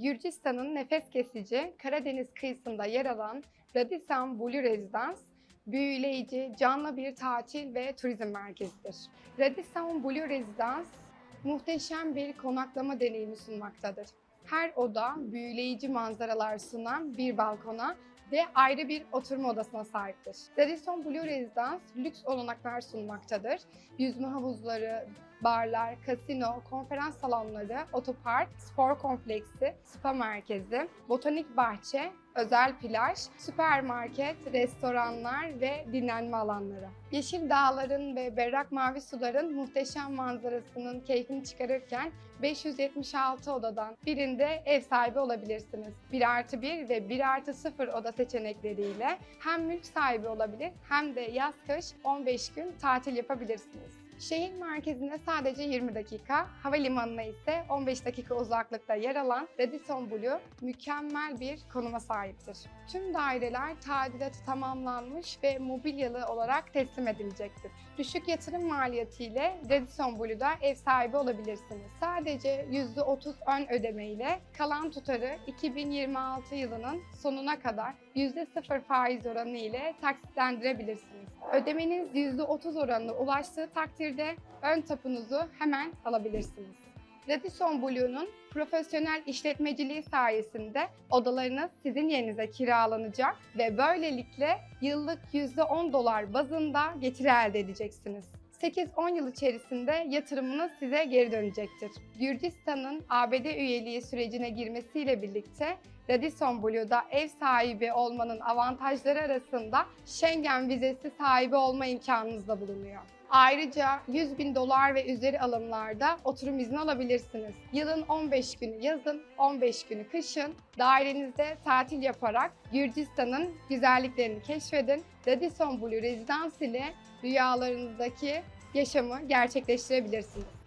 Gürcistan'ın nefes kesici Karadeniz kıyısında yer alan Radisson Blu Residence, büyüleyici, canlı bir tatil ve turizm merkezidir. Radisson Blu Residence, muhteşem bir konaklama deneyimi sunmaktadır. Her oda büyüleyici manzaralar sunan bir balkona ve ayrı bir oturma odasına sahiptir. Radisson Blu Residence lüks olanaklar sunmaktadır. Yüzme havuzları, barlar, kasino, konferans salonları, otopark, spor kompleksi, spa merkezi, botanik bahçe, özel plaj, süpermarket, restoranlar ve dinlenme alanları. Yeşil dağların ve berrak mavi suların muhteşem manzarasının keyfini çıkarırken 576 odadan birinde ev sahibi olabilirsiniz. 1 artı 1 ve 1 artı 0 oda seçenekleriyle hem mülk sahibi olabilir hem de yaz kış 15 gün tatil yapabilirsiniz. Şehir merkezine sadece 20 dakika, havalimanına ise 15 dakika uzaklıkta yer alan Radisson Blu mükemmel bir konuma sahiptir. Tüm daireler tadilatı tamamlanmış ve mobilyalı olarak teslim edilecektir. Düşük yatırım maliyetiyle Radisson Blu'da ev sahibi olabilirsiniz. Sadece %30 ön ödeme ile kalan tutarı 2026 yılının sonuna kadar %0 faiz oranı ile taksitlendirebilirsiniz. Ödemeniz %30 oranına ulaştığı takdirde ön tapunuzu hemen alabilirsiniz. Radisson Blu'nun profesyonel işletmeciliği sayesinde odalarınız sizin yerinize kiralanacak ve böylelikle yıllık %10 dolar bazında getiri elde edeceksiniz. 8-10 yıl içerisinde yatırımınız size geri dönecektir. Gürcistan'ın ABD üyeliği sürecine girmesiyle birlikte Radisson Blu'da ev sahibi olmanın avantajları arasında Schengen vizesi sahibi olma imkanınız da bulunuyor. Ayrıca 100 bin dolar ve üzeri alımlarda oturum izni alabilirsiniz. Yılın 15 günü yazın, 15 günü kışın dairenizde tatil yaparak Gürcistan'ın güzelliklerini keşfedin. Radisson Blu Residence ile rüyalarınızdaki yaşamı gerçekleştirebilirsiniz.